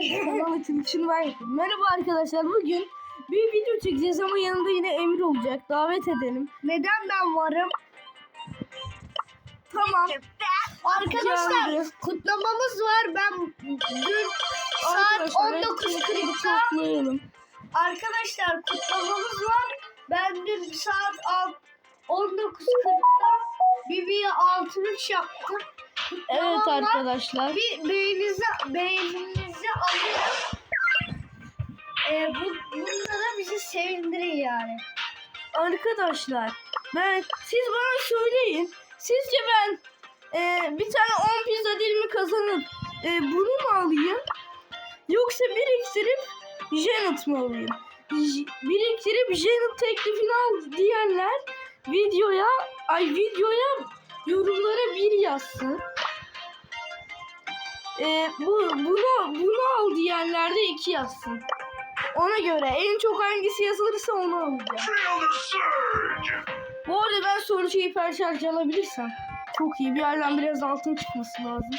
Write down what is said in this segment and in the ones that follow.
Kanal açılışını ben yapayım. Merhaba arkadaşlar bugün bir video çekeceğiz ama yanında yine Emir olacak. Davet edelim. Neden ben varım? Tamam. Arkadaşlar kutlamamız var. Ben dün saat Arkadaşlar, 19.40'da toplayalım. arkadaşlar kutlamamız var. Ben dün saat alt- 19.40'da Bibi'ye altın üç yaptım. Evet var. arkadaşlar. Bir beğeninizi, beğeninizi alırım. Ee, bu, bunda da bizi sevindirin yani. Arkadaşlar ben siz bana söyleyin. Sizce ben e, bir tane 10 pizza dilimi kazanıp e, bunu mu alayım? Yoksa biriktirip Janet mi alayım? Biriktirip Janet teklifini al diyenler videoya ay videoya yorumlara bir yazsın. E, bu bunu bunu al diyenler de iki yazsın. Ona göre en çok hangisi yazılırsa onu alacağım. Surge! Bu arada ben sonucu hiper şarj alabilirsem çok iyi. Bir yerden biraz altın çıkması lazım.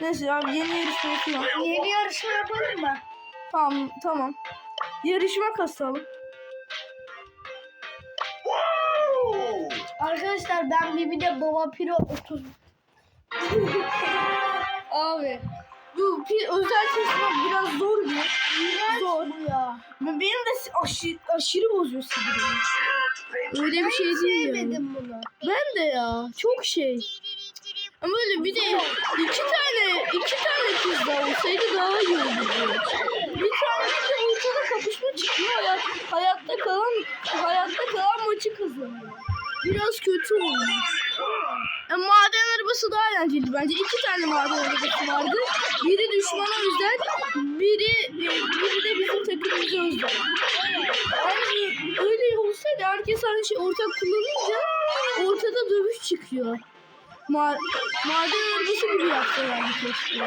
Neyse abi yeni yarışma yapıyorum. Yeni yarışma yapalım mı? Tamam tamam. Yarışma kasalım. Arkadaşlar ben Bibi'de Baba Piro 30 Abi bu bir özel seçmek biraz zor bir. Zor. bu ya. Benim de aşırı, aşırı bozuyor sinirimi. Öyle bir şey değil yani. Sevmedim bunu. Ben de ya. Çok şey. Ama böyle bir de iki tane iki tane pizza olsaydı daha iyi olurdu. Bir tane pizza ortada kapışma çıkıyor. Hayat, hayatta kalan hayatta kalan maçı kazanıyor. Biraz kötü olmuş. E, maden arabası daha eğlenceli bence. İki tane maden arabası vardı. Biri düşmana özel, biri biri de bizim takımımıza özel. Yani öyle olsaydı herkes aynı şey ortak kullanınca ortada dövüş çıkıyor. Ma maden arabası gibi yapsalardı keşke.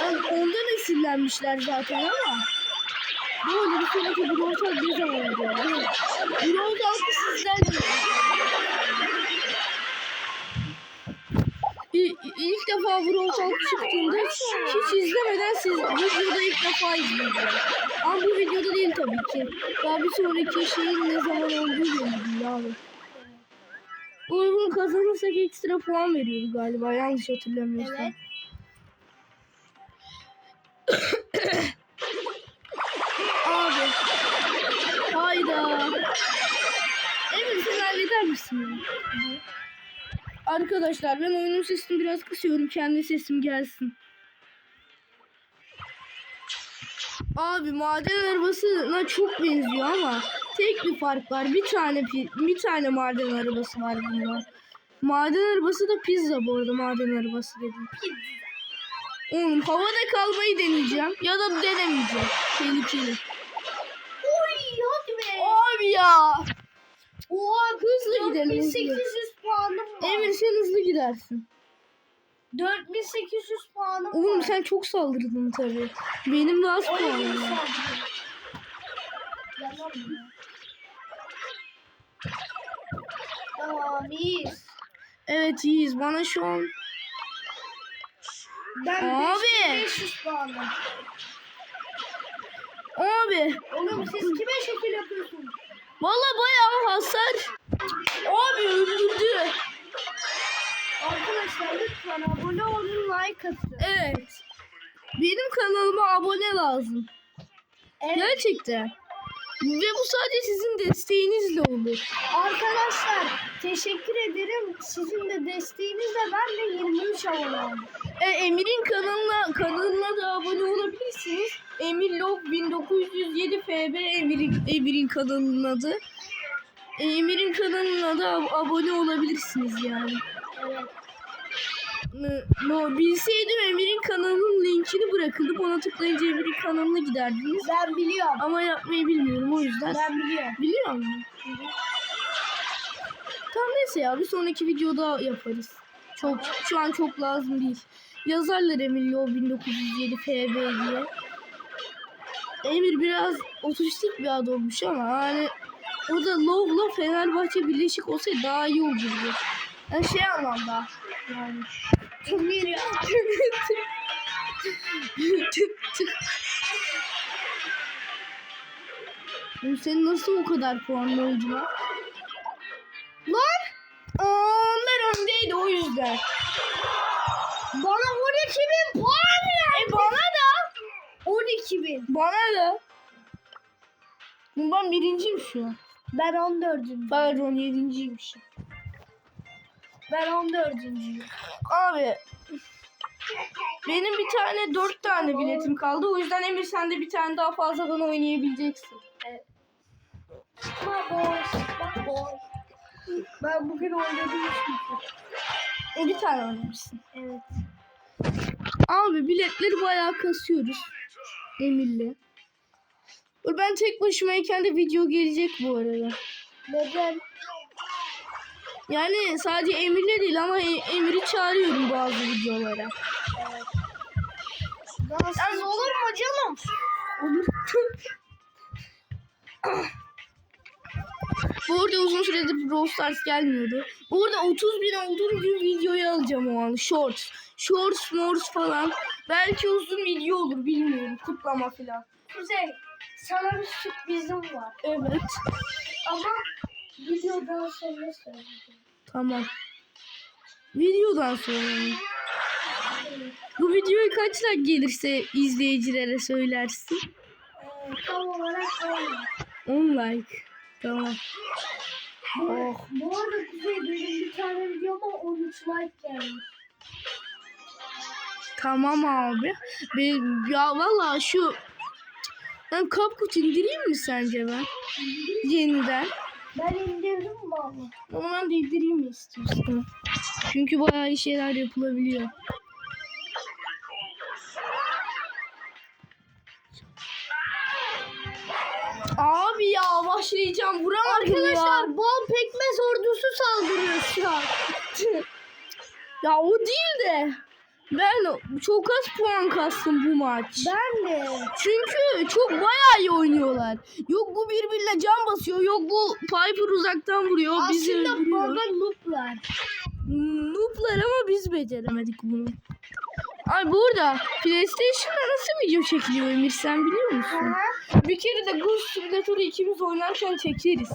Yani ondan esinlenmişler zaten ama. Böyle bir sonraki ne zaman oluyor? Brawl Talk'ı sizden İlk defa Brawl Talk çıktığında hiç, izlemeden siz videoda ilk defa izleyeceğim. Ama bu videoda değil tabii ki. Daha bir sonraki şeyin ne zaman olduğu belli abi. Uygun kazanırsak ekstra puan veriyordu galiba yanlış hatırlamıyorsam. Evet. Arkadaşlar ben oyunun sesini biraz kısıyorum. Kendi sesim gelsin. Abi maden arabasına çok benziyor ama tek bir fark var. Bir tane bir tane maden arabası var bunda. Maden arabası da pizza bu arada maden arabası dedim. Oğlum havada kalmayı deneyeceğim ya da denemeyeceğim. Tehlikeli. Oy hadi be. Abi ya. Oha Hızlı gidelim. hızlı. 4800 puanım var. Emir sen hızlı gidersin. 4800 puanım var. Oğlum sen çok saldırdın tabii. Benim de az puanım var. Tamam iyiyiz. Evet iyiyiz. Bana şu an Ben Abi. 5500 puanım. abi Oğlum siz kime şekil yapıyorsunuz? Valla bayağı hasar. Abi öldürdü. Arkadaşlar lütfen abone olun like atın. Evet. Benim kanalıma abone lazım. Evet. Gerçekten. Ve bu sadece sizin desteğinizle olur. Arkadaşlar teşekkür ederim. Sizin de desteğinizle ben de 23 abone oldum. E, Emir'in kanalına kanalına da abone olabilirsiniz. Emir Log 1907 FB Emir'in Emir'in kanalının adı. Emir'in kanalına da ab- abone olabilirsiniz yani. Evet. No, bilseydim Emir'in kanalının linkini bırakırdım. Ona tıklayınca Emir'in kanalına giderdiniz. Ben biliyorum. Ama yapmayı bilmiyorum o yüzden. Ben biliyorum. Biliyor musun? Tamam neyse ya bir sonraki videoda yaparız. Çok şu an çok lazım değil. Yazarlar Emilio 1907 FB diye. Emir biraz otistik bir adam olmuş ama hani o da Lov'la Fenerbahçe birleşik olsaydı daha iyi olurdu. Yani şey anlamda yani. Emir ya. Oğlum senin nasıl o kadar puanlı oldu lan? Lan! Onlar öndeydi o yüzden. Bana 12 bin puan 12 bin. Bana da. Ben birinciyim şu an. Ben 14'üncüyüm. Pardon yedinciymişim. Ben 14'üncüyüm. Abi benim bir tane dört tane biletim kaldı. O yüzden Emir sen de bir tane daha fazladan oynayabileceksin. Bak boy. Bak boy. Ben bugün oynadım çünkü. E, bir tane oynamışsın. Evet. Abi biletleri bayağı kasıyoruz. Emir'le. Dur Ben tek başımayken de video gelecek bu arada. Neden? Yani sadece Emir'le değil ama E- Emir'i çağırıyorum bazı videolara. Nasıl olur mu canım? Olur. Bu arada uzun süredir Brawl Stars gelmiyordu. Bu arada 30 bin olduğum gün videoyu alacağım o an. Shorts. Shorts, morts falan. Belki uzun video olur bilmiyorum. Kutlama falan. Kuzey, sana bir sürprizim var. Evet. Ama videodan sonra söyleyeceğim. Tamam. Videodan sonra. mı? Bu videoyu kaç like gelirse izleyicilere söylersin. Ee, tam olarak öyle. 10 like. Tamam. Oh. Bu arada Kuzey benim bir tane videoma 13 like gelmiş. Tamam abi. Ben, ya vallahi şu ben Kapkut indireyim mi sence ben? Yeniden. Ben indirdim valla. Onu ben de indireyim mi istiyorsun? Çünkü bayağı iyi şeyler yapılabiliyor. Abi ya başlayacağım vuramadım ya. Arkadaşlar bal pekmez ordusu saldırıyor şu an. Ya o değil de ben çok az puan kastım bu maç. Ben de. Çünkü çok bayağı iyi oynuyorlar. Yok bu birbirine can basıyor. Yok bu Piper uzaktan vuruyor. bizi Aslında öldürüyor. baba nooblar. Noob'lar ama biz beceremedik bunu. Ay burada PlayStation'da nasıl video çekiliyor Emir sen biliyor musun? Bir kere de Goose Simulator'u ikimiz oynarken çekeriz.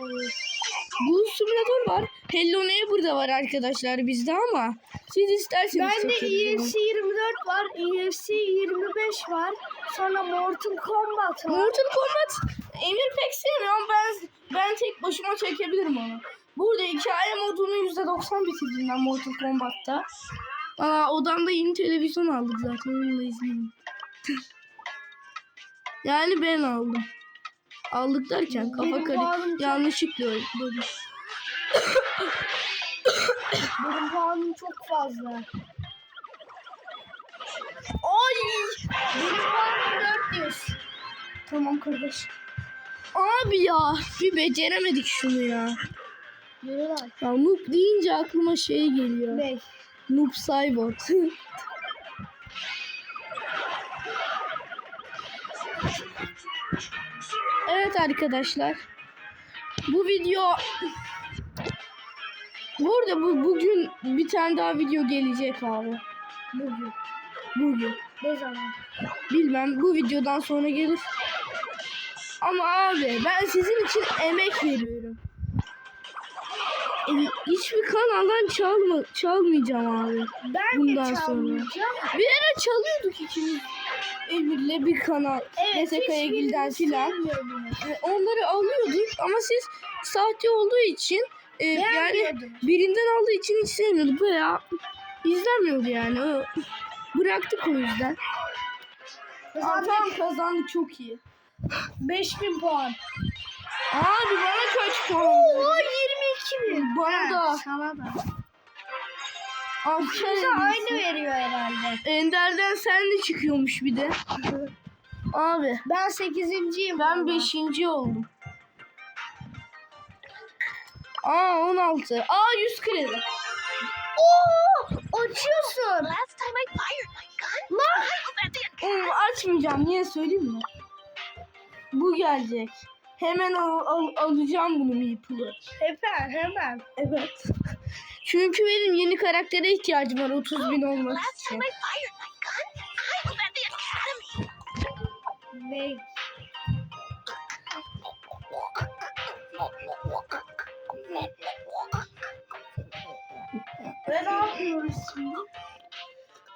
Goose Simulator var. Hello Neighbor'da var arkadaşlar bizde ama siz isterseniz çekeriz onu. EFC 24 var, EFC 25 var. Sonra Mortal Kombat var. Mortal Kombat Emir pek sevmiyor ama ben, ben tek başıma çekebilirim onu. Burada hikaye modunu %90 bitirdim ben Mortal Kombat'ta. Aa, odamda yeni televizyon aldık zaten onunla izleyin. yani ben aldım. Aldık derken kafa karı yanlışlıkla öyle. Benim puanım çok fazla. Ay! Benim puanım 400. Tamam kardeş. Abi ya bir beceremedik şunu ya. Lan. Ya noob deyince aklıma şey geliyor. 5. Noob Saibot. evet arkadaşlar. Bu video Burada bu bugün bir tane daha video gelecek abi. Bugün. Bugün. Ne zaman? Bilmem bu videodan sonra gelir. Ama abi ben sizin için emek veriyorum. E, hiçbir kanaldan çalma, çalmayacağım abi. Ben Bundan de sonra. çalmayacağım. Bir ara çalıyorduk ikimiz. Emir'le bir kanal. Evet, SK'ya Gil'den hiçbiriniz filan. E, Onları alıyorduk ama siz sahte olduğu için e, yani birinden aldığı için hiç sevmiyorduk. Veya izlenmiyordu yani. O, bıraktık o yüzden. Tamam kazandık çok iyi. 5000 puan. Abi bana kaç puan? Oo verdin? 22 bin. Bana da. Sana da. Aferin. Bize aynı veriyor herhalde. Ender'den sen de çıkıyormuş bir de. Abi Ben 8.yim. ben 5. oldum. Aa 16. Aa 100 kredi. Oo! Açıyorsun. Last time I fired my gun, Lan. Onu açmayacağım. Niye söyleyeyim mi? Bu gelecek. Hemen al, al- alacağım bunu Meeple'ı. Hemen hemen. Evet. Çünkü benim yeni karaktere ihtiyacım var 30 bin olmak last için. Ne? Ve ne yapıyoruz şimdi?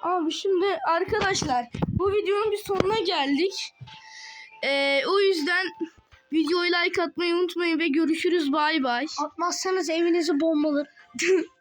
Abi şimdi arkadaşlar bu videonun bir sonuna geldik. Ee, o yüzden videoyu like atmayı unutmayın ve görüşürüz bay bay. Atmazsanız evinizi bombalar.